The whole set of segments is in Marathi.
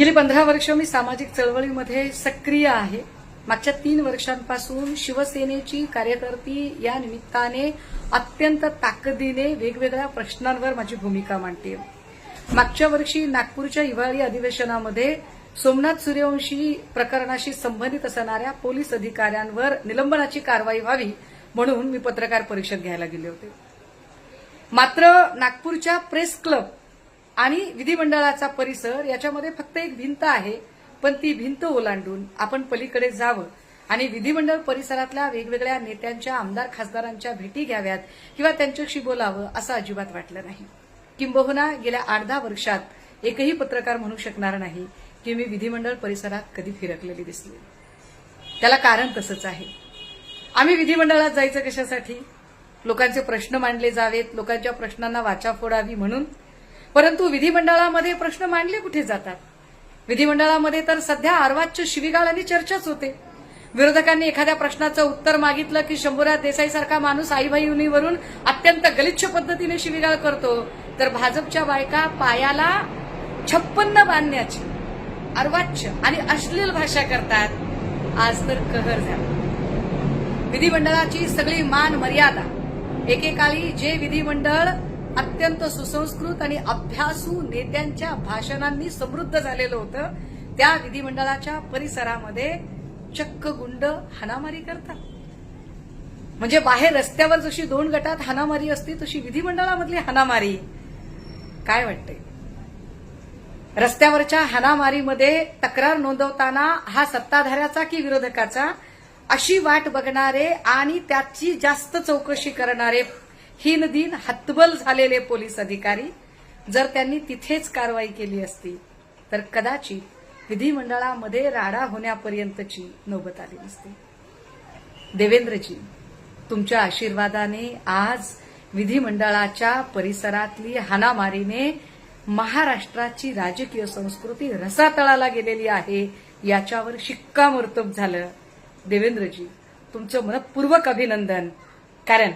गेली पंधरा वर्ष मी सामाजिक चळवळीमध्ये सक्रिय आहे. मागच्या तीन वर्षांपासून शिवसेनेची कार्यकर्ती या निमित्ताने अत्यंत ताकदीने वेगवेगळ्या प्रश्नांवर माझी भूमिका मांडते. मागच्या वर्षी नागपूरच्या हिवाळी अधिवेशनामध्ये सोमनाथ सूर्यवंशी प्रकरणाशी संबंधित असणाऱ्या पोलीस अधिकाऱ्यांवर निलंबनाची कारवाई व्हावी म्हणून मी पत्रकार परिषद घ्यायला गेले होते. मात्र नागपूरच्या प्रेस क्लब आणि विधिमंडळाचा परिसर याच्यामध्ये फक्त एक भिंत आहे पण ती भिंत ओलांडून आपण पलीकडे जावं आणि विधिमंडळ परिसरातल्या वेगवेगळ्या नेत्यांच्या आमदार खासदारांच्या भेटी घ्याव्यात किंवा त्यांच्याशी बोलावं असं अजिबात वाटलं नाही. किंबहुना गेल्या आठ दहा वर्षात एकही पत्रकार म्हणू शकणार नाही की मी विधिमंडळ परिसरात कधी फिरकलेली दिसली. त्याला कारण तसंच आहे. आम्ही विधिमंडळात जायचं कशासाठी? लोकांचे प्रश्न मांडले जावेत लोकांच्या प्रश्नांना वाचा फोडावी म्हणून परंतु विधिमंडळामध्ये प्रश्न मांडले कुठे जातात? विधिमंडळामध्ये तर सध्या अर्वाच्य शिविगाळ आणि चर्चाच होते. विरोधकांनी एखाद्या प्रश्नाचं उत्तर मागितलं की शंभूराज देसाईसारखा माणूस आईबाईवरून अत्यंत गलिच्छ पद्धतीने शिविगाळ करतो तर भाजपच्या बायका पायाला छप्पन्न बांधण्याची अर्वाच्य आणि अश्लील भाषा करतात. आज तर कहर झाला. विधिमंडळाची सगळी मान मर्यादा एकेकाळी जे विधिमंडळ अत्यंत सुसंस्कृत आणि अभ्यासू नेत्यांच्या भाषणांनी समृद्ध झालेलं होतं. त्या विधिमंडळाच्या परिसरामध्ये चक्क गुंड हाणामारी करतात. म्हणजे बाहेर रस्त्यावर जशी दोन गटात हाणामारी असते तशी विधिमंडळामधली हाणामारी. काय वाटते रस्त्यावरच्या हाणामारीमध्ये तक्रार नोंदवताना हा सत्ताधाऱ्याचा की विरोधकाचा? अशी वाट बघणारे आणि त्याची जास्त चौकशी करणारे हीन दिन हतबल झालेले पोलीस अधिकारी जर त्यांनी तिथेच कारवाई केली असती तर कदाचित विधिमंडळामध्ये राडा होण्यापर्यंतची नौबत आली नसती. देवेंद्रजी तुमच्या आशीर्वादाने आज विधिमंडळाच्या परिसरातली हाणामारीने महाराष्ट्राची राजकीय संस्कृती रसातळाला गेलेली आहे याच्यावर शिक्कामोर्तब झालं. देवेंद्रजी तुमचं मनपूर्वक अभिनंदन. कारण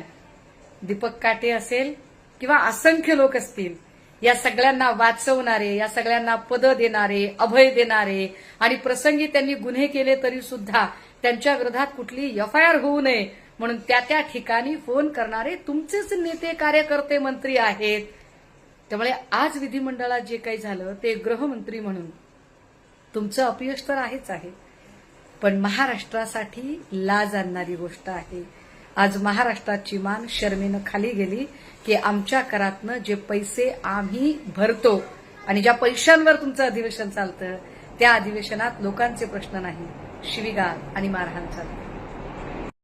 दीपक काटे असेल किंवा असंख्य लोक असतील या सगळ्यांना वाचवणारे या सगळ्यांना पद देणारे अभय देणारे आणि प्रसंगी त्यांनी गुन्हे केले तरी सुद्धा त्यांच्या विरोधात कुठली एफआयआर होऊ नये म्हणून त्या त्या ठिकाणी फोन करणारे तुमचेच नेते कार्यकर्ते मंत्री आहेत. त्यामुळे आज विधिमंडळात जे काही झालं ते गृहमंत्री म्हणून. तुमचं अपयश तर आहेच आहे पण महाराष्ट्रासाठी लाज आणणारी गोष्ट आहे. आज महाराष्ट्राची मान शर्मेनं खाली गेली की आमच्या करातनं जे पैसे आम्ही भरतो आणि ज्या पैशांवर तुमचं अधिवेशन चालतं त्या अधिवेशनात लोकांचे प्रश्न नाही. शिविगाळ आणि मारहाण चालतं